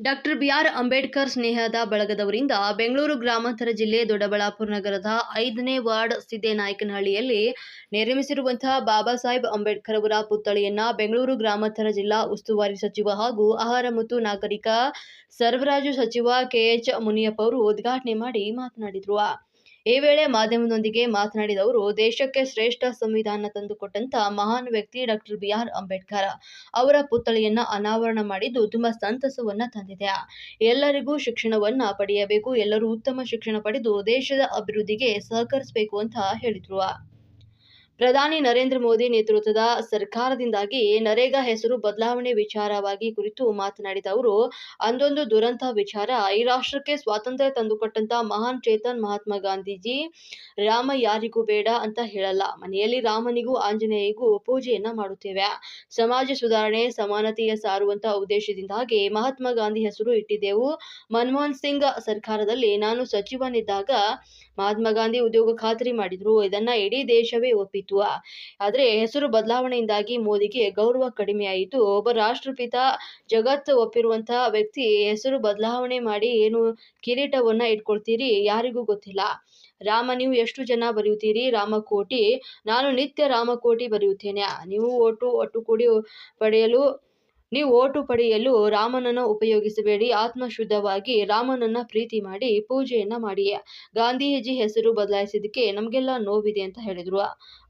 Doctor B R Ambedkar ಸ್ನೇಹದ ಬಳಗದವರಿಂದ ಬೆಂಗಳೂರು ಗ್ರಾಮಾಂತರ ಜಿಲ್ಲೆ ದೊಡ್ಡಬಳ್ಳಾಪುರ ನಗರದ ಐದನೇ ವಾರ್ಡ್ ಸಿದ್ದೇನಾಯಕನಹಳ್ಳಿಯಲ್ಲಿ ನಿರ್ಮಿಸಿರುವಂತಹ ಬಾಬಾ ಸಾಹೇಬ್ ಅಂಬೇಡ್ಕರ್ ಅವರ ಪುತ್ಥಳಿಯನ್ನ ಬೆಂಗಳೂರು ಗ್ರಾಮಾಂತರ ಜಿಲ್ಲಾ ಉಸ್ತುವಾರಿ ಸಚಿವ ಹಾಗೂ ಆಹಾರ ಮತ್ತು ನಾಗರಿಕ ಸರಬರಾಜು ಸಚಿವ ಕೆಎಚ್ ಮುನಿಯಪ್ಪ ಅವರು ಉದ್ಘಾಟನೆ ಮಾಡಿ ಮಾತನಾಡಿದರು. ಈ ವೇಳೆ ಮಾಧ್ಯಮದೊಂದಿಗೆ ಮಾತನಾಡಿದ ಅವರು, ದೇಶಕ್ಕೆ ಶ್ರೇಷ್ಠ ಸಂವಿಧಾನ ತಂದುಕೊಟ್ಟಂತ ಮಹಾನ್ ವ್ಯಕ್ತಿ ಡಾಕ್ಟರ್ ಬಿಆರ್ ಅಂಬೇಡ್ಕರ್ ಅವರ ಪುತ್ಥಳಿಯನ್ನ ಅನಾವರಣ ಮಾಡಿದ್ದು ತುಂಬಾ ಸಂತಸವನ್ನ ತಂದಿದೆ. ಎಲ್ಲರಿಗೂ ಶಿಕ್ಷಣವನ್ನ ಪಡೆಯಬೇಕು, ಎಲ್ಲರೂ ಉತ್ತಮ ಶಿಕ್ಷಣ ಪಡೆದು ದೇಶದ ಅಭಿವೃದ್ಧಿಗೆ ಸಹಕರಿಸಬೇಕು ಅಂತ ಹೇಳಿದ್ರು. ಪ್ರಧಾನಿ ನರೇಂದ್ರ ಮೋದಿ ನೇತೃತ್ವದ ಸರ್ಕಾರದಿಂದಾಗಿ ನರೇಗಾ ಹೆಸರು ಬದಲಾವಣೆ ವಿಚಾರವಾಗಿ ಕುರಿತು ಮಾತನಾಡಿದ ಅವರು, ಅಂದೊಂದು ದುರಂತ ವಿಚಾರ, ಈ ರಾಷ್ಟ್ರಕ್ಕೆ ಸ್ವಾತಂತ್ರ್ಯ ತಂದುಕೊಟ್ಟಂತ ಮಹಾನ್ ಚೇತನ್ ಮಹಾತ್ಮ ಗಾಂಧೀಜಿ, ರಾಮ ಯಾರಿಗೂ ಬೇಡ ಅಂತ ಹೇಳಲ್ಲ. ಮನೆಯಲ್ಲಿ ರಾಮನಿಗೂ ಆಂಜನೇಯಿಗೂ ಪೂಜೆಯನ್ನ ಮಾಡುತ್ತೇವೆ. ಸಮಾಜ ಸುಧಾರಣೆ, ಸಮಾನತೆಯ ಸಾರುವಂತ ಉದ್ದೇಶದಿಂದಾಗಿ ಮಹಾತ್ಮ ಗಾಂಧಿ ಹೆಸರು ಇಟ್ಟಿದ್ದೆವು. ಮನಮೋಹನ್ ಸಿಂಗ್ ಸರ್ಕಾರದಲ್ಲಿ ನಾನು ಸಚಿವನಿದ್ದಾಗ ಮಹಾತ್ಮ ಗಾಂಧಿ ಉದ್ಯೋಗ ಖಾತ್ರಿ ಮಾಡಿದ್ರು. ಇದನ್ನ ಇಡೀ ದೇಶವೇ ಒಪ್ಪಿತು ಆದ್ರೆ ಹೆಸರು ಬದಲಾವಣೆಯಿಂದಾಗಿ ಮೋದಿಗೆ ಗೌರವ ಕಡಿಮೆಯಾಯಿತು ಒಬ್ಬ ರಾಷ್ಟ್ರಪಿತ ಜಗತ್ತು ಒಪ್ಪಿರುವಂತಹ ವ್ಯಕ್ತಿ ಹೆಸರು ಬದಲಾವಣೆ ಮಾಡಿ ಏನು ಕಿರೀಟವನ್ನ ಇಟ್ಕೊಳ್ತೀರಿ ಯಾರಿಗೂ ಗೊತ್ತಿಲ್ಲ. ರಾಮ, ನೀವು ಎಷ್ಟು ಜನ ಬರೆಯುತ್ತೀರಿ? ರಾಮಕೋಟಿ. ನಾನು ನಿತ್ಯ ರಾಮಕೋಟಿ ಬರೆಯುತ್ತೇನೆ. ನೀವು ಓಟು ಒಟ್ಟು ಕೂಡಿ ಪಡೆಯಲು ನೀವು ಓಟು ಪಡೆಯಲು ರಾಮನನ್ನು ಉಪಯೋಗಿಸಬೇಡಿ ಆತ್ಮ ಶುದ್ಧವಾಗಿ ರಾಮನನ್ನ ಪ್ರೀತಿ ಮಾಡಿ ಪೂಜೆಯನ್ನ ಮಾಡಿ ಗಾಂಧೀಜಿ ಹೆಸರು ಬದಲಾಯಿಸಿದ್ದಕ್ಕೆ ನಮಗೆಲ್ಲ ನೋವಿದೆ ಅಂತ ಹೇಳಿದ್ರು.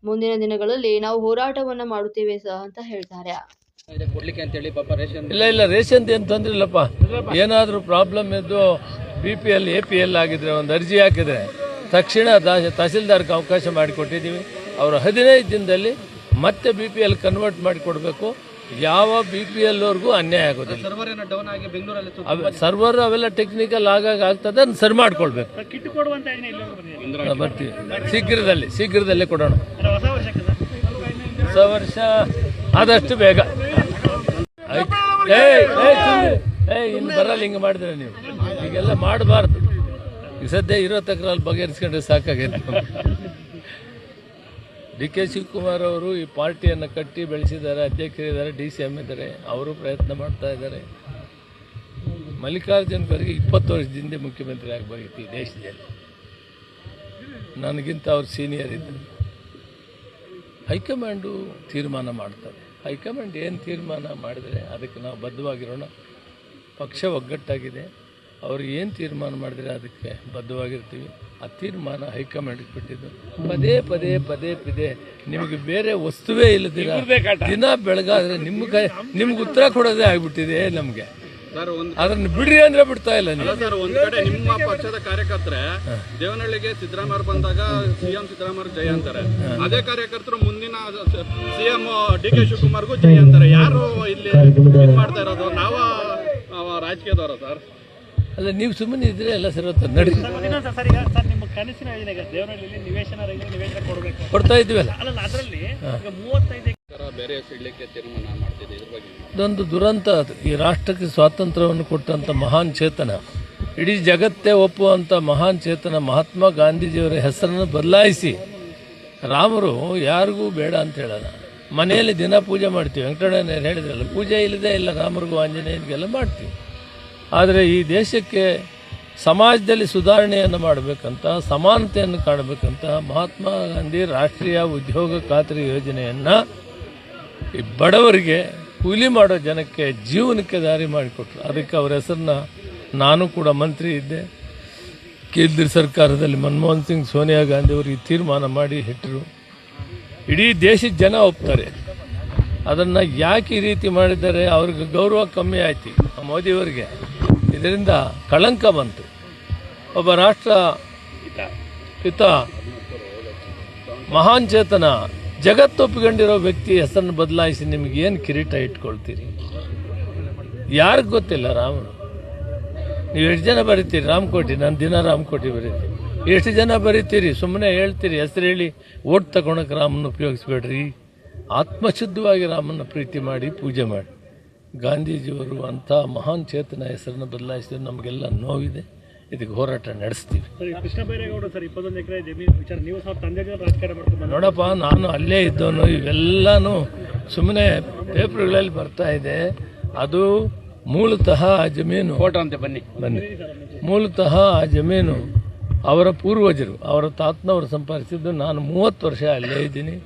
ಮುಂದಿನ ದಿನಗಳಲ್ಲಿ ನಾವು ಹೋರಾಟವನ್ನ ಮಾಡುತ್ತೇವೆ ಸಹ ಅಂತ ಹೇಳ್ತಾರೆ. ಇದೆ ಕೊಡ್ಲಿಕ್ಕೆ ಅಂತೇಳಿ ಪಾಪ ರೇಷನ್ ಇಲ್ಲ ಇಲ್ಲ ರೇಷನ್ ಏನು ತೊಂದರೆ ಇಲ್ಲಪ್ಪ. ಏನಾದರೂ ಪ್ರಾಬ್ಲಮ್ ಇದ್ದು B P L A P L ಆಗಿದ್ರೆ ಒಂದು ಅರ್ಜಿ ಹಾಕಿದ್ರೆ ತಕ್ಷಣ ತಹಸೀಲ್ದಾರ್ಗೆ ಅವಕಾಶ ಮಾಡಿಕೊಟ್ಟಿದ್ದೀವಿ. ಅವರು ಹದಿನೈದು ದಿನದಲ್ಲಿ ಮತ್ತೆ ಬಿ ಪಿ ಎಲ್ ಕನ್ವರ್ಟ್ ಮಾಡಿಕೊಡ್ಬೇಕು. ಯಾವ ಬಿ ಪಿ ಎಲ್ವರೆಗೂ ಅನ್ಯಾಯ ಆಗೋದಿಲ್ಲ. ಸರ್ವರ್ ಏನೋ ಡೌನ್ ಆಗಿ ಬೆಂಗಳೂರಲ್ಲಿ ಸರ್ವರ್ ಅವೆಲ್ಲ ಟೆಕ್ನಿಕಲ್ ಆಗಾಗ ಆಗ್ತದೆ ಅದನ್ನ ಸರಿ ಮಾಡ್ಕೊಳ್ಬೇಕು. ಕಿಟ್ ಕೊಡುವಂತ ಏನೇ ಇಲ್ಲ ಬಂದಿದೆ ಬರ್ತೀವಿ. ಶೀಘ್ರದಲ್ಲಿ ಶೀಘ್ರದಲ್ಲೇ ಕೊಡೋಣ. ಹೊಸ ವರ್ಷ ಆದಷ್ಟು ಬೇಗ. ಆಯ್ತು. ಏಯ್ ಏಯ್ ಸುಮ್ನೆ. ಏಯ್ ಇನ್ನು ಬರಲ್ಲ ಹಿಂಗೆ ಮಾಡಿದ್ರೆ ನೀವು. ಹೀಗೆಲ್ಲ ಮಾಡಬಾರ್ದು. ಈ ಸದ್ಯ ಇರೋ ತಕ್ರಲ್ಲಿ ಬಗೆಹರಿಸ್ಕೊಂಡ್ರೆ ಸಾಕಾಗೈತೆ ಡಿ ಕೆ ಶಿವಕುಮಾರ್ ಅವರು ಈ ಪಾರ್ಟಿಯನ್ನು ಕಟ್ಟಿ ಬೆಳೆಸಿದ್ದಾರೆ, ಅಧ್ಯಕ್ಷರಿದ್ದಾರೆ, ಡಿ ಸಿ ಎಂ ಇದ್ದಾರೆ. ಅವರು ಪ್ರಯತ್ನ ಮಾಡ್ತಾ ಇದ್ದಾರೆ. ಮಲ್ಲಿಕಾರ್ಜುನ್ ಖರ್ಗೆ ಇಪ್ಪತ್ತು ವರ್ಷದಿಂದ ಮುಖ್ಯಮಂತ್ರಿ ಆಗಬೇಕಿತ್ತು ಈ ದೇಶದಲ್ಲಿ. ನನಗಿಂತ ಅವ್ರು ಸೀನಿಯರ್ ಇದ್ದರು. ಹೈಕಮಾಂಡು ತೀರ್ಮಾನ ಮಾಡ್ತಾರೆ. ಹೈಕಮಾಂಡ್ ಏನು ತೀರ್ಮಾನ ಮಾಡಿದರೆ ಅದಕ್ಕೆ ನಾವು ಬದ್ಧವಾಗಿರೋಣ. ಪಕ್ಷ ಒಗ್ಗಟ್ಟಾಗಿದೆ. ಅವರು ಏನು ತೀರ್ಮಾನ ಮಾಡಿದರೆ ಅದಕ್ಕೆ ಬದ್ಧವಾಗಿರ್ತೀವಿ? ಆ ತೀರ್ಮಾನ ಹೈಕಮಾಂಡ್ಗೆ ಬಿಟ್ಟಿದ್ದು ಪದೇ ಪದೇ ಪದೇ ಪದೇ ನಿಮಗೆ ಬೇರೆ ವಸ್ತುವೇ ಇಲ್ಲದಿಲ್ಲ ದಿನ ಬೆಳಗಾದ್ರೆ ನಿಮ್ಮ ಕೈ ನಿಮ್ಗೆ ಉತ್ತರ ಕೊಡೋದೇ ಆಗ್ಬಿಟ್ಟಿದೆ ನಮಗೆ. ಅದನ್ನ ಬಿಡ್ರಿ ಅಂದ್ರೆ ಬಿಡ್ತಾ ಇಲ್ಲ ನೀವು. ಸರ್ ಒಂದ್ ಕಡೆ ನಿಮ್ಮ ಪಕ್ಷದ ಕಾರ್ಯಕರ್ತರೆ ದೇವನಹಳ್ಳಿಗೆ ಸಿದ್ದರಾಮಯ್ಯ ಬಂದಾಗ ಸಿಎಂ ಸಿದ್ದರಾಮಯ್ಯ ಜಯ ಅಂತಾರೆ. ಅದೇ ಕಾರ್ಯಕರ್ತರು ಮುಂದಿನ ಸಿಎಂ ಡಿ ಕೆ ಶಿವಕುಮಾರ್ಗೂ ಜಯ ಅಂತಾರೆ. ಯಾರು ಇಲ್ಲಿ ಮಾಡ್ತಾ ಇರೋದು? ನಾವ ರಾಜಕೀಯದವರ ಸರ್. ಅಲ್ಲ ನೀವು ಸುಮ್ಮನೆ ಇದ್ರೆ ಎಲ್ಲ ಸರಿ ಹೋಗ್ತದೆ. ನಡಿ. ಸರ್ ಈಗ ಸರ್ ನಿಮ್ಮ ಕನಸಿನ ಯೋಜನೆ ದೇವರಲ್ಲಿ ನಿವೇಶನ ರೈತರಿಗೆ ನಿವೇಶನ ಕೊಡಬೇಕು ಕೊಡ್ತಾ ಇದ್ವಲ್ಲ ಅಲ್ಲ. ಅದರಲ್ಲಿ ಈಗ ಮೂವತ್ತೈದು ಬೇರೆ ಇಡ್ಲಿಕ್ಕೆ ತೀರ್ಮಾನ ಮಾಡ್ತಿದೆ ಇದ್ರ ಬಗ್ಗೆ ಇದೊಂದು ದುರಂತ ಅದು. ಈ ರಾಷ್ಟ್ರಕ್ಕೆ ಸ್ವಾತಂತ್ರ್ಯವನ್ನು ಕೊಟ್ಟಂಥ ಮಹಾನ್ ಚೇತನ ಇಡೀ ಜಗತ್ತೇ ಒಪ್ಪುವಂಥ ಮಹಾನ್ ಚೇತನ ಮಹಾತ್ಮ ಗಾಂಧೀಜಿಯವರ ಹೆಸರನ್ನು ಬದಲಾಯಿಸಿ ರಾಮರು ಯಾರಿಗೂ ಬೇಡ ಅಂತ ಹೇಳೋಣ ಮನೆಯಲ್ಲಿ ದಿನ ಪೂಜೆ ಮಾಡ್ತೀವಿ. ವೆಂಕಟರಮಣಯ್ಯರು ಹೇಳಿದ್ರಲ್ಲ ಪೂಜೆ ಇಲ್ಲದೆ ಇಲ್ಲ ರಾಮರಿಗೂ ಆಂಜನೇಯನಿಗೆಲ್ಲ ಮಾಡ್ತೀವಿ. ಆದರೆ ಈ ದೇಶಕ್ಕೆ ಸಮಾಜದಲ್ಲಿ ಸುಧಾರಣೆಯನ್ನು ಮಾಡಬೇಕಂತ, ಸಮಾನತೆಯನ್ನು ಕಾಣಬೇಕಂತ ಮಹಾತ್ಮ ಗಾಂಧಿ ರಾಷ್ಟ್ರೀಯ ಉದ್ಯೋಗ ಖಾತ್ರಿ ಯೋಜನೆಯನ್ನು ಈ ಬಡವರಿಗೆ ಕೂಲಿ ಮಾಡೋ ಜನಕ್ಕೆ ಜೀವನಕ್ಕೆ ದಾರಿ ಮಾಡಿಕೊಟ್ರು. ಅದಕ್ಕೆ ಅವರ ಹೆಸರನ್ನ ನಾನು ಕೂಡ ಮಂತ್ರಿ ಇದ್ದೆ. ಕೇಂದ್ರ ಸರ್ಕಾರದಲ್ಲಿ ಮನಮೋಹನ್ ಸಿಂಗ್, ಸೋನಿಯಾ ಗಾಂಧಿ ಅವರು ಈ ತೀರ್ಮಾನ ಮಾಡಿ ಇಟ್ಟರು ಇಡೀ ದೇಶದ ಜನ ಒಪ್ತಾರೆ. ಅದನ್ನು ಯಾಕೆ ಈ ರೀತಿ ಮಾಡಿದ್ದಾರೆ? ಅವ್ರಿಗೆ ಗೌರವ ಕಮ್ಮಿ ಆಯ್ತು ಮೋದಿಯವರಿಗೆ. ಇದರಿಂದ ಕಳಂಕ ಬಂತು. ಒಬ್ಬ ರಾಷ್ಟ್ರ ಪಿತ, ಮಹಾನ್ ಚೇತನ, ಜಗತ್ತು ಒಪ್ಪಿಕೊಂಡಿರೋ ವ್ಯಕ್ತಿ ಹೆಸರನ್ನು ಬದಲಾಯಿಸಿ ನಿಮ್ಗೆ ಏನು ಕಿರೀಟ ಇಟ್ಕೊಳ್ತೀರಿ? ಯಾರಿಗೂ ಗೊತ್ತಿಲ್ಲ ರಾಮನು? ನೀವು ಎಷ್ಟು ಜನ ಬರೀತೀರಿ? ರಾಮಕೋಟಿ, ನಾನು ದಿನ ರಾಮಕೋಟಿ ಬರೀತೀನಿ. ಎಷ್ಟು ಜನ ಬರೀತೀರಿ? ಸುಮ್ಮನೆ ಹೇಳ್ತೀರಿ, ಹೆಸರು ಹೇಳಿ ಓಟ್ ತಗೊಳಕ್ಕೆ ರಾಮನ ಉಪಯೋಗಿಸ್ಬೇಡ್ರಿ. ಆತ್ಮಶುದ್ಧವಾಗಿ ರಾಮನ ಪ್ರೀತಿ ಮಾಡಿ, ಪೂಜೆ ಮಾಡಿ. ಗಾಂಧೀಜಿಯವರು ಅಂಥ ಮಹಾನ್ ಚೇತನ ಹೆಸರನ್ನು ಬದಲಾಯಿಸಿದ್ರೆ ನಮಗೆಲ್ಲ ನೋವಿದೆ. ಇದಕ್ಕೆ ಹೋರಾಟ ನಡೆಸ್ತೀವಿ. ಸರ್ ಕೃಷ್ಣ ಬೈರೇಗೌಡ ಸರ್ ಇಪ್ಪತ್ತೊಂದು ಎಕರೆ ಜಮೀನು ವಿಚಾರ. ನೀವು ಸಹ ತಂದೆ ರಾಜಕಾರಣ ಮಾಡ್ಕೊಂಡು ನೋಡಪ್ಪ ನಾನು ಅಲ್ಲೇ ಇದ್ದವನು ಇವೆಲ್ಲನೂ ಸುಮ್ಮನೆ ಪೇಪರ್ಗಳಲ್ಲಿ ಬರ್ತಾ ಇದೆ. ಅದು ಮೂಲತಃ ಆ ಜಮೀನು ಫೋಟೋ ಅಂತ ಬನ್ನಿ. ಬನ್ನಿ. ಮೂಲತಃ ಆ ಜಮೀನು ಅವರ ಪೂರ್ವಜರು ಅವರ ತಾತನವರು ಸಂಪಾದಿಸಿದ್ದು. ನಾನು ಮೂವತ್ತು ವರ್ಷ ಅಲ್ಲೇ ಇದ್ದೀನಿ.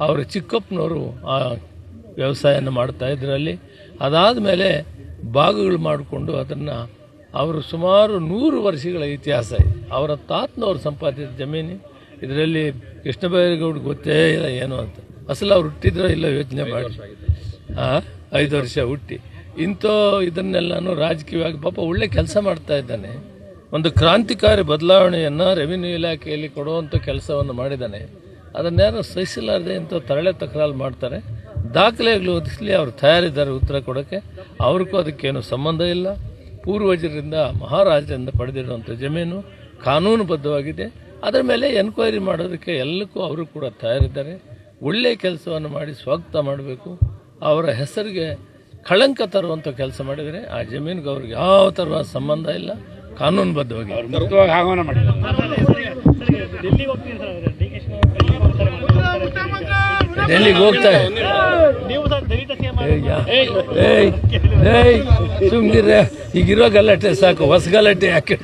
ಅವರ ಚಿಕ್ಕಪ್ಪನವರು ಆ ವ್ಯವಸಾಯನ ಮಾಡ್ತಾ ಇದ್ರಲ್ಲಿ. ಅದಾದ ಮೇಲೆ ಭಾಗಗಳು ಮಾಡಿಕೊಂಡು ಅದನ್ನು ಅವರು ಸುಮಾರು ನೂರು ವರ್ಷಗಳ ಇತಿಹಾಸ ಇದೆ. ಅವರ ತಾತ್ನವರು ಸಂಪಾದಿಸಿದ ಜಮೀನು ಇದರಲ್ಲಿ ಕೃಷ್ಣ ಬೈರೇಗೌಡ ಗೊತ್ತೇ ಇಲ್ಲ ಏನು ಅಂತ. ಅಸಲು ಅವ್ರು ಹುಟ್ಟಿದ್ರೋ ಇಲ್ಲ ಯೋಚನೆ ಮಾಡಿ. ಹಾಂ ಐದು ವರ್ಷ ಹುಟ್ಟಿ. ಇಂಥ ಇದನ್ನೆಲ್ಲನೂ ರಾಜಕೀಯವಾಗಿ ಪಾಪ ಒಳ್ಳೆ ಕೆಲಸ ಮಾಡ್ತಾ ಇದ್ದಾನೆ. ಒಂದು ಕ್ರಾಂತಿಕಾರಿ ಬದಲಾವಣೆಯನ್ನು ರೆವಿನ್ಯೂ ಇಲಾಖೆಯಲ್ಲಿ ಕೊಡುವಂಥ ಕೆಲಸವನ್ನು ಮಾಡಿದ್ದಾನೆ. ಅದನ್ನೇನೋ ಸಹಿಸಲಾರದೆ ಇಂಥ ತರಳೆ ತಕರಾರು ಮಾಡ್ತಾರೆ. ದಾಖಲೆಗಳು ಒದಗಿಸಲಿ ಅವರು ತಯಾರಿದ್ದಾರೆ ಉತ್ತರ ಕೊಡೋಕ್ಕೆ. ಅವ್ರಿಗೂ ಅದಕ್ಕೇನು ಸಂಬಂಧ ಇಲ್ಲ. ಪೂರ್ವಜರಿಂದ ಮಹಾರಾಜರಿಂದ ಪಡೆದಿರುವಂಥ ಜಮೀನು ಕಾನೂನುಬದ್ಧವಾಗಿದೆ. ಅದರ ಮೇಲೆ ಎನ್ಕ್ವೈರಿ ಮಾಡೋದಕ್ಕೆ ಎಲ್ಲಕ್ಕೂ ಅವರು ಕೂಡ ತಯಾರಿದ್ದಾರೆ. ಒಳ್ಳೆಯ ಕೆಲಸವನ್ನು ಮಾಡಿ ಸ್ವಾಗತ ಮಾಡಬೇಕು. ಅವರ ಹೆಸರಿಗೆ ಕಳಂಕ ತರುವಂಥ ಕೆಲಸ ಮಾಡಿದರೆ ಆ ಜಮೀನಿಗೆ ಅವ್ರಿಗೆ ಯಾವ ಥರ ಸಂಬಂಧ ಇಲ್ಲ. ಕಾನೂನುಬದ್ಧವಾಗಿ. ಡೆಲ್ಲಿಗೆ ಹೋಗ್ತಾ ಹೋಗ್ತಾರೆ ಏಯ್ ಏಯ್ ಸುಮ್ಮನಿರೆ ಈಗಿರೋ ಗಲಾಟೆ ಸಾಕು ಹೊಸ ಗಲಾಟೆ ಯಾಕೆ